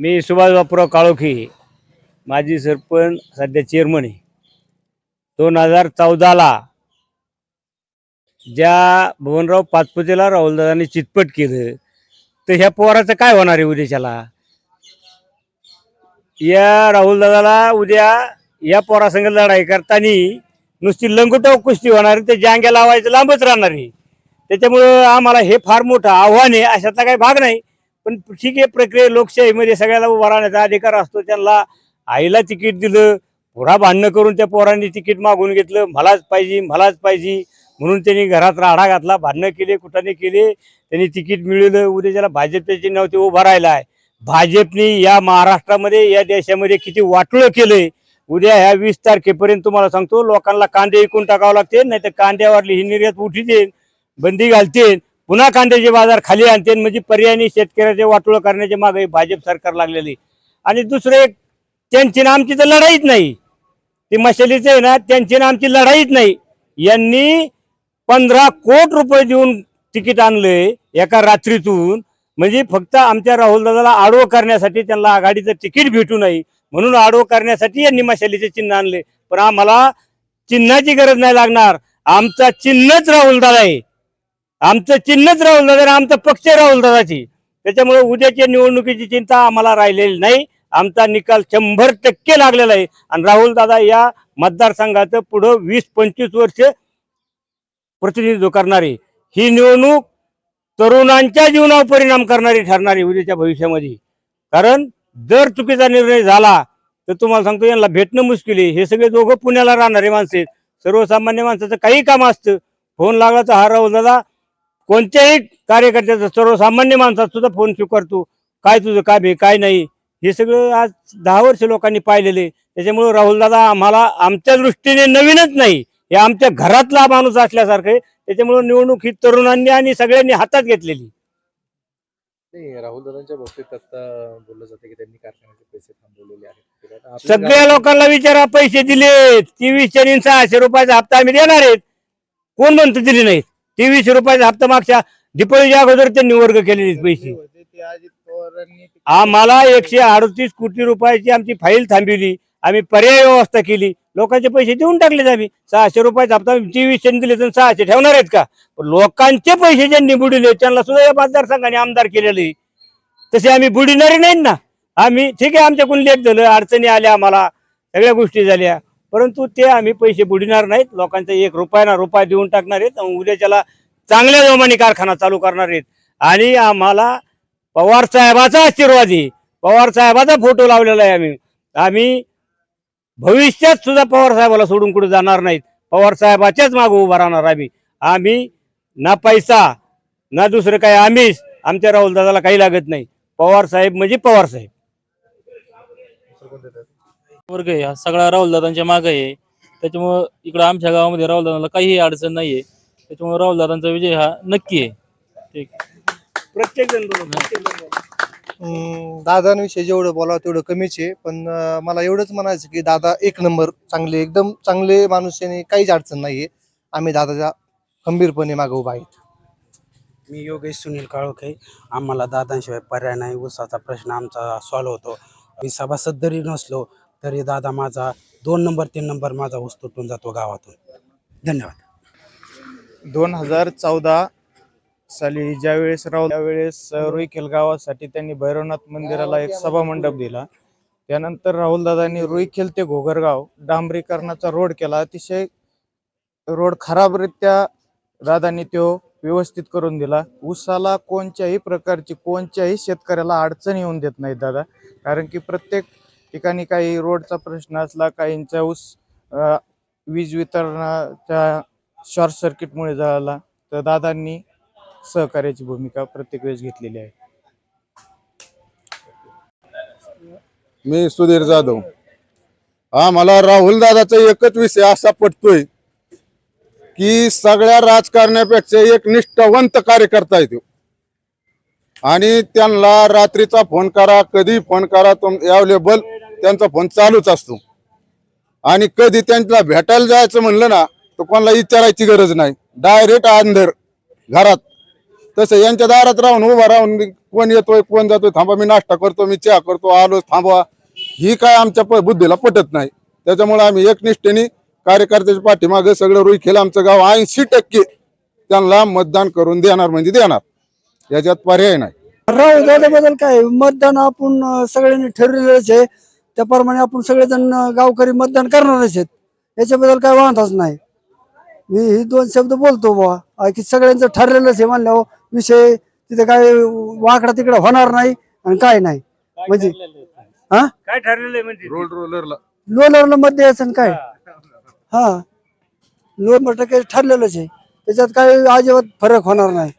मी सुभाष बापूराव काळोखी माजी सरपंच सध्या चेअरमन आहे. दोन हजार चौदाला ज्या भुवनराव पाचपुतेला राहुलदादांनी चितपट केलं तर ह्या पोराचं काय होणार आहे उद्याच्याला? या राहुलदादाला उद्या या पोरासंग लढाई करताना नुसती लंगोटाव कुस्ती होणार ते जांग्या लावायचं लांबच राहणार आहे. त्याच्यामुळं आम्हाला हे फार मोठं आव्हान आहे अशातला काही भाग नाही. पण ठीक आहे प्रक्रिया लोकशाहीमध्ये सगळ्याला उभा राहण्याचा अधिकार असतो. त्यांना आईला तिकीट दिलं पुढा भांडणं करून त्या पोरांनी तिकीट मागून घेतलं मलाच पाहिजे मलाच पाहिजे म्हणून त्यांनी घरात राडा घातला भांडणं केले कुठाने केले. त्यांनी तिकीट मिळवलं उद्या ज्याला भाजपच्या नव्हते उभा राहिला आहे भाजपने या महाराष्ट्रामध्ये या देशामध्ये किती वाटोळं केलंय. उद्या ह्या वीस तारखेपर्यंत तुम्हाला सांगतो लोकांना कांदे विकून टाकावं लागते नाही तर कांद्यावरली ही निर्यात उठी देईन बंदी घालते पुन्हा कांद्याचे बाजार खाली आणते म्हणजे पर्यायी शेतकऱ्याचे वाटोळं करण्याच्या मागे भाजप सरकार लागलेली आणि दुसरं एक त्यांची ना आमची तर लढाईच नाही. ती मशालीचं आहे ना त्यांची ना आमची लढाईच नाही. यांनी पंधरा कोट रुपये देऊन तिकीट आणलंय एका रात्रीतून. म्हणजे फक्त आमच्या राहुलदादाला आडवं करण्यासाठी त्यांना आघाडीचं तिकीट भेटू नये म्हणून आडवं करण्यासाठी यांनी मशालीचे चिन्ह आणले पण आम्हाला चिन्हाची गरज नाही लागणार. आमचा चिन्हच राहुलदादा आहे. आमचं चिन्हच राहुल दादा आमचा पक्ष राहुल दादाची. त्याच्यामुळे उद्याच्या निवडणुकीची चिंता आम्हाला राहिलेली नाही. आमचा निकाल शंभर टक्के लागलेला आहे. आणि राहुल दादा या मतदारसंघाचं पुढं वीस पंचवीस वर्ष प्रतिनिधित्व करणारे. ही निवडणूक तरुणांच्या जीवनावर परिणाम करणारी ठरणारी उद्याच्या भविष्यामध्ये. कारण जर चुकीचा निर्णय झाला तर तुम्हाला सांगतो यांना भेटणं मुश्किल आहे. हे सगळे दोघं पुण्याला राहणारे माणसे सर्वसामान्य माणसाचं काही काम असतं. फोन लागला तर हा राहुल दादा कोणत्याही कार्यकर्त्याचा सर्वसामान्य माणसात सुद्धा फोन स्वीकारतो. काय तुझं काम आहे काय नाही? हे सगळं आज दहा वर्ष लोकांनी पाहिलेले त्याच्यामुळे राहुल दादा आम्हाला आमच्या दृष्टीने नवीनच नाही. हे आमच्या घरातला माणूस असल्यासारखं आहे. त्याच्यामुळे निवडणूक ही तरुणांनी आणि सगळ्यांनी हातात घेतलेली. नाही राहुल दादांच्या बाबतीत आता बोललं जातं की त्यांनी कारखान्याचे पैसे थांबवलेले आहेत. सगळ्या लोकांना विचारा पैसे दिले तेवीसशे आणि सहाशे रुपयाचा हप्ता आम्ही देणार आहेत. कोण म्हणतं दिले नाहीत? तेवीस रुपयाचा हप्ता मागच्या दीपावलीच्या अगोदर त्यांनी वर्ग केलेले पैसे. आम्हाला एकशे अडतीस कोटी रुपयाची आमची फाईल थांबविली आम्ही पर्याय व्यवस्था केली. लोकांचे पैसे देऊन टाकलेत आम्ही. सहाशे रुपयाचा हप्ता तेवीसशे दिले तर सहाशे ठेवणार आहेत का? पण लोकांचे पैसे ज्यांनी बुडिले त्यांना सुद्धा या मतदारसंघाने आमदार केलेले तसे आम्ही बुडिणारे नाहीत ना. आम्ही ठीक आहे आमच्याकडून लेट झालं अडचणी आल्या आम्हाला सगळ्या गोष्टी झाल्या. परंतु ते आम्ही पैसे बुडणार नाहीत. लोकांचा एक रुपया ना रुपया देऊन टाकणार आहेत उद्याच्याला चांगल्या जोमाने कारखाना चालू करणार आहेत. आणि आम्हाला पवार साहेबाचा आशीर्वाद आहे. पवार साहेबाचा फोटो लावलेला आहे आम्ही. आम्ही भविष्यात सुद्धा पवार साहेबाला सोडून कुठे जाणार नाहीत. पवार साहेबाच्याच मागे उभा राहणार आम्ही. आम्ही ना पैसा ना दुसरं काही आम्हीच आमच्या राहुल दादाला काही लागत नाही. पवार साहेब म्हणजे पवार साहेब. वर्ग आहे. हा सगळा राहुलदादांच्या मागे आहे. त्याच्यामुळं इकडं आमच्या गावामध्ये राहुलदादांना काहीही अडचण नाहीये. त्याच्यामुळे राहुलदादांचा विजय हा नक्की आहे. ठीक. प्रत्येक जण बोलतो, प्रत्येक जण बोलतो. अं, दादांविषयी जेवढं बोलावं तेवढं कमीच आहे. पण अं, मला एवढंच म्हणायचं की दादा एक नंबर चांगले एकदम चांगले माणूस आहे आणि काहीच अडचण नाहीये. आम्ही दादाच्या खंबीरपणे मागे उभा आहेत मी योगेश सुनील काळोखे. आम्हाला दादांशिवाय पर्याय नाही. ऊसाचा प्रश्न आमचा सॉल्व्ह होतो. मी सभासद जरी नसलो तरी दादा माझा दोन नंबर तीन नंबर माझा ऊस तुटून जातो गावातून. धन्यवाद. दोन हजार चौदा साली ज्यावेळेस राव त्यावेळेस रुईखेल गावासाठी त्यांनी भैरवनाथ मंदिराला एक सभा मंडप दिला. त्यानंतर राहुलदादांनी रुईखेल ते घोगरगाव डांबरीकरणाचा रोड केला. अतिशय रोड खराबरित्या दादांनी तो व्यवस्थित करून दिला. ऊसाला कोणत्याही प्रकारची कोणत्याही शेतकऱ्याला अडचण येऊन देत नाहीत दादा. कारण की प्रत्येक ठिकाणी काही रोडचा प्रश्न असला काहींचा ऊस वीज वितरणाच्या शॉर्ट सर्किटमुळे झाला तर दादांनी सहकार्याची भूमिका प्रत्येक वेळेस घेतलेली आहे. मी सुधीर जाधव. हा मला राहुल दादाचा एकच विषय असा पटतोय की सगळ्या राजकारण्यापेक्षा एक निष्ठावंत कार्यकर्ता येतो आणि त्यांना रात्रीचा फोन करा कधी फोन करा तुम अवेलेबल त्यांचा फोन चालूच असतो. आणि कधी त्यांना भेटायला जायचं म्हणलं ना तर कोणाला विचारायची गरज नाही. डायरेक्ट अंधर घरात. तसं यांच्या दारात राहून उभा राहून कोण येतोय कोण जातोय थांबा मी नाश्ता करतो मी चहा करतो आलो थांबवा. ही काय आमच्या बुद्धीला पटत नाही. त्याच्यामुळे आम्ही एकनिष्ठेने कार्यकर्त्याच्या पाठीमागे सगळं रुई खेळ आमचं गाव ऐंशी टक्के त्यांना मतदान करून देणार म्हणजे देणार. याच्यात पर्याय नाही. राहुल दादाबद्दल काय? मतदान आपण सगळ्यांनी ठरलेलंच आहे. त्याप्रमाणे आपण सगळेजण गावकरी मतदान करणारच आहेत. याच्याबद्दल काय वाहतच नाही. मी ही दोन शब्द बोलतो बुवा. की सगळ्यांचं ठरलेलंच आहे म्हणल्यावर विषय तिथे काय वाकडा तिकडे होणार नाही आणि काय नाही. म्हणजे काय ठरलेलं आहे म्हणजे? रोल रोलरला. लोलरला मत द्यायचं काय? हा. लोन टक्के ठरलेलंच आहे. त्याच्यात काय अजिबात फरक होणार नाही.